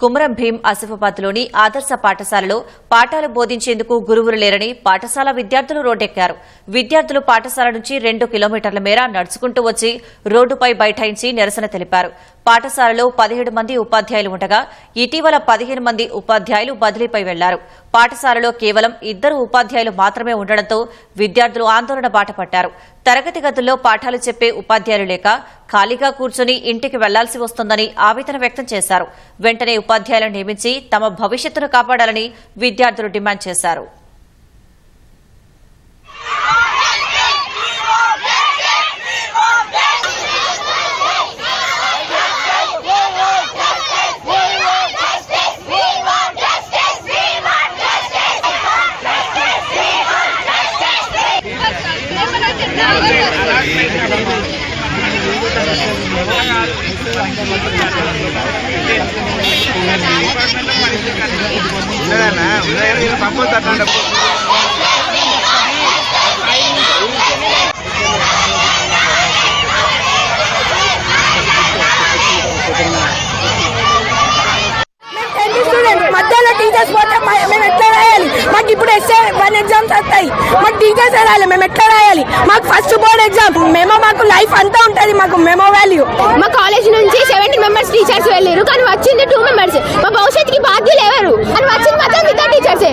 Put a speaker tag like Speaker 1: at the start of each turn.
Speaker 1: కుమరం భీం ఆసిఫాబాద్లోని ఆదర్శ పాఠశాలలో పాఠాలు బోధించేందుకు గురువులు లేరని పాఠశాల విద్యార్థులు రోడ్డెక్కారు. విద్యార్థులు పాఠశాల నుంచి రెండు కిలోమీటర్ల మేర నడుచుకుంటూ వచ్చి రోడ్డుపై బైఠాయించి నిరసన తెలిపారు. పాఠశాలలో పదిహేడు మంది ఉపాధ్యాయులు ఉండగా ఇటీవల పదిహేను మంది ఉపాధ్యాయులు బదిలీపై వెళ్ళారు. పాఠశాలలో కేవలం ఇద్దరు ఉపాధ్యాయులు మాత్రమే ఉండడంతో విద్యార్థులు ఆందోళన బాటపట్టారు తరగతి గదుల్లో పాఠాలు చెప్పే ఉపాధ్యాయులు లేక ఖాళీగా కూర్చుని ఇంటికి వెళ్ళాల్సి వస్తోందని ఆవేదన వ్యక్తం చేశారు. వెంటనే ఉపాధ్యాయులను నియమించి తమ భవిష్యత్తును కాపాడాలని విద్యార్థులు డిమాండ్ చేశారు.
Speaker 2: ఉన్నదన్నా ఉన్నదని నేను పంపొద్దు అట్లా
Speaker 3: మేము టెన్త్ స్టూడెంట్ మధ్యలో టీచర్స్ పోతే మ- మేము ఎట్లా రాయాలి మాకు ఇప్పుడు ఎస్ఏ వన్ ఎగ్జామ్స్ వస్తాయి. మాకు టీచర్స్ రాయాలి మేము ఎట్లా రాయాలి? మాకు ఫస్ట్ బోర్డ్ ఎగ్జామ్ మేము మాకు లైఫ్ అంతా ఉంటుంది మాకు మేమో వాల్యూ
Speaker 4: మా కాలేజ్ నుంచి సెవెంటీ మెంబర్స్ టీచర్స్ వెళ్ళారు కానీ వచ్చింది టూ మెంబర్స్ మా భవిష్యత్తుకి బాధ్యులు ఎవరు? కానీ వచ్చింది మాత్రం మిగతా టీచర్సే